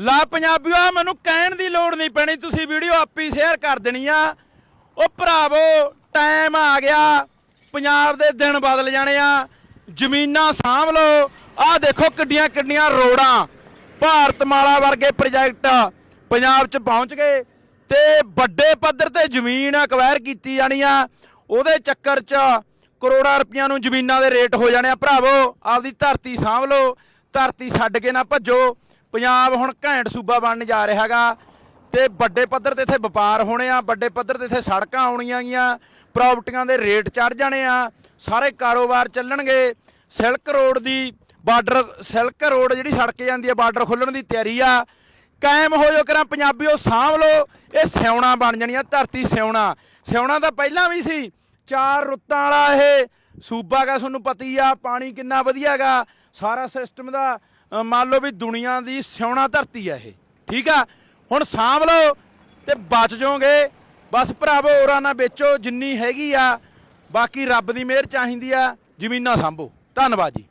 ਲਾ ਪੰਜਾਬੀਓ ਆ ਮੈਨੂੰ ਕਹਿਣ ਦੀ ਲੋੜ ਨਹੀਂ ਪੈਣੀ, ਤੁਸੀਂ ਵੀਡੀਓ ਆਪੀ ਸ਼ੇਅਰ ਕਰ ਦੇਣੀ ਆ। ਉਹ ਭਰਾਵੋ ਟਾਈਮ ਆ ਗਿਆ। ਪੰਜਾਬ ਦੇ ਦਿਨ ਬਦਲ ਜਾਣੇ ਆ। ਜ਼ਮੀਨਾਂ ਸਾਂਭ ਲਓ। ਆਹ ਦੇਖੋ ਕਿੱਡੀਆਂ ਕਿੱਡੀਆਂ ਰੋਡਾਂ ਭਾਰਤਮਾਲਾ ਵਰਗੇ ਪ੍ਰੋਜੈਕਟ ਪੰਜਾਬ 'ਚ ਪਹੁੰਚ ਗਏ ਤੇ ਵੱਡੇ ਪੱਧਰ ਤੇ ਜ਼ਮੀਨ ਅਕਵਾਇਰ ਕੀਤੀ ਜਾਣੀ ਆ। ਉਹਦੇ ਚੱਕਰ 'ਚ ਕਰੋੜਾਂ ਰੁਪਈਆਂ ਨੂੰ ਜ਼ਮੀਨਾਂ ਦੇ ਰੇਟ ਹੋ ਜਾਣੇ ਆ। ਭਰਾਵੋ, ਆਪਦੀ ਧਰਤੀ ਸਾਂਭ ਲਓ। ਧਰਤੀ ਛੱਡ ਕੇ ਨਾ ਭੱਜੋ। ਪੰਜਾਬ ਹੁਣ ਘੈਂਟ ਸੂਬਾ ਬਣਨ ਜਾ ਰਿਹਾ ਹੈਗਾ ਤੇ ਵੱਡੇ ਪੱਧਰ ਤੇ ਇੱਥੇ ਵਪਾਰ ਹੋਣੇ ਆ, ਵੱਡੇ ਪੱਧਰ ਤੇ ਇੱਥੇ ਸੜਕਾਂ ਆਉਣੀਆਂ ਗੀਆਂ ਪ੍ਰਾਪਰਟੀਆਂ ਦੇ ਰੇਟ ਚੜ ਜਾਣੇ ਆ, ਸਾਰੇ ਕਾਰੋਬਾਰ ਚੱਲਣਗੇ। ਸਿਲਕ ਰੋਡ ਦੀ ਬਾਰਡਰ ਸਿਲਕ ਰੋਡ ਜਿਹੜੀ ਸੜਕ ਜਾਂਦੀ ਆ ਬਾਰਡਰ ਖੁੱਲਣ ਦੀ ਤਿਆਰੀ ਆ। ਕਾਇਮ ਹੋ ਜੋ ਕਰਾਂ ਪੰਜਾਬੀਓ, ਸਾਂਭ ਲਓ। ਇਹ ਸਿਉਣਾ ਬਣ ਜਾਣੀਆਂ ਧਰਤੀ ਸਿਉਣਾ। ਸਿਉਣਾ ਤਾਂ ਪਹਿਲਾਂ ਵੀ ਸੀ। ਚਾਰ ਰੁੱਤਾਂ ਵਾਲਾ ਇਹ ਸੂਬਾ ਗਾ ਤੁਹਾਨੂੰ ਪਤੀ ਆ, ਪਾਣੀ ਕਿੰਨਾ ਵਧੀਆ ਗਾ ਸਾਰਾ ਸਿਸਟਮ ਦਾ ਅ, ਮੰਨ ਲਓ ਵੀ ਦੁਨੀਆ ਦੀ ਸਿਉਣਾ ਧਰਤੀ ਆ ਇਹ। ਠੀਕ ਆ? ਹੁਣ ਸਾਂਭ ਲਓ ਤੇ ਬਚ ਜਾਓਗੇ। ਬਸ ਭਰਾਵੋ ਹੋਰਾਂ ਨਾ ਵੇਚੋ ਜਿੰਨੀ ਹੈਗੀ ਆ। ਬਾਕੀ ਰੱਬ ਦੀ ਮਿਹਰ ਚਾਹੀਦੀ ਆ। ਜ਼ਮੀਨਾਂ ਸਾਂਭੋ। ਧੰਨਵਾਦ ਜੀ।